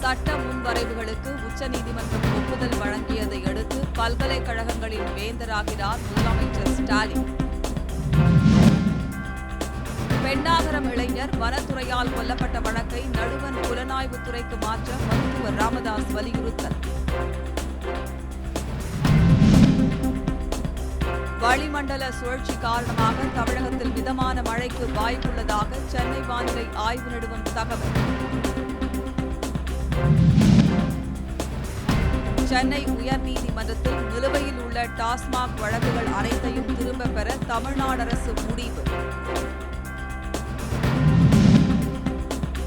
சட்ட முன்வரைவுகளுக்கு உச்சநீதிமன்றம் ஒப்புதல் வழங்கியதை அடுத்து பல்கலைக்கழகங்களின் வேந்தராகிறார் முதலமைச்சர் ஸ்டாலின். பெண்ணாகரம் இளைஞர் வனத்துறையால் கொல்லப்பட்ட வழக்கை நடுவன் புலனாய்வுத்துறைக்கு மாற்ற மருத்துவர் ராமதாஸ் வலியுறுத்தல். வளிமண்டல சுழற்சி காரணமாக தமிழகத்தில் மிதமான மழைக்கு வாய்ப்புள்ளதாக சென்னை வானிலை ஆய்வு நிறுவனம் தகவல். சென்னை உயர்நீதிமன்றத்தில் நிலுவையில் உள்ள டாஸ்மாக் வழக்குகள் அனைத்தையும் திரும்பப் பெற தமிழ்நாடு அரசு முடிவு.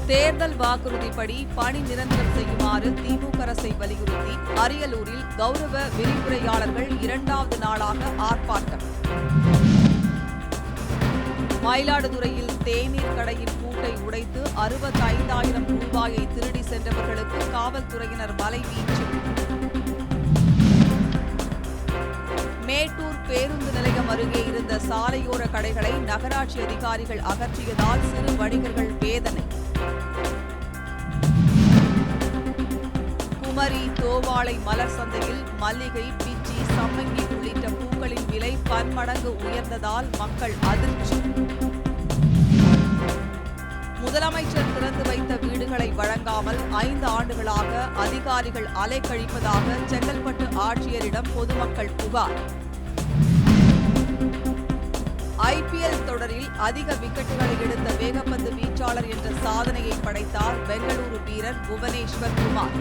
தேர்தல் வாக்குறுதிப்படி பணி நிரந்தரம் செய்யுமாறு திமுக அரசை வலியுறுத்தி அரியலூரில் கௌரவ விரிவுரையாளர்கள் இரண்டாவது நாளாக ஆர்ப்பாட்டம். மயிலாடுதுறையில் தேநீர் கடையின் பூட்டை உடைத்து அறுபத்தைந்தாயிரம் ரூபாயை திருடி சென்றவர்களுக்கு காவல்துறையினர் வலைவீச்சு உள்ள சாலையோர கடைகளை நகராட்சி அதிகாரிகள் அகற்றியதால் சிறு வணிகர்கள் வேதனை. குமரி தோவாளை மலர் சந்தையில் மல்லிகை பிச்சி சம்மங்கி உள்ளிட்ட பூக்களின் விலை பன்மடங்கு உயர்ந்ததால் மக்கள் அதிர்ச்சி. முதலமைச்சர் திறந்து வைத்த வீடுகளை வழங்காமல் ஐந்து ஆண்டுகளாக அதிகாரிகள் அலைக்கழிப்பதாக செங்கல்பட்டு ஆட்சியரிடம் பொதுமக்கள் புகார். தொடரில் அதிக விக்கெட்டுகளை எடுத்த வேகப்பந்து வீச்சாளர் என்ற சாதனையை படைத்தார் பெங்களூரு வீரர் புவனேஸ்வர் குமார்.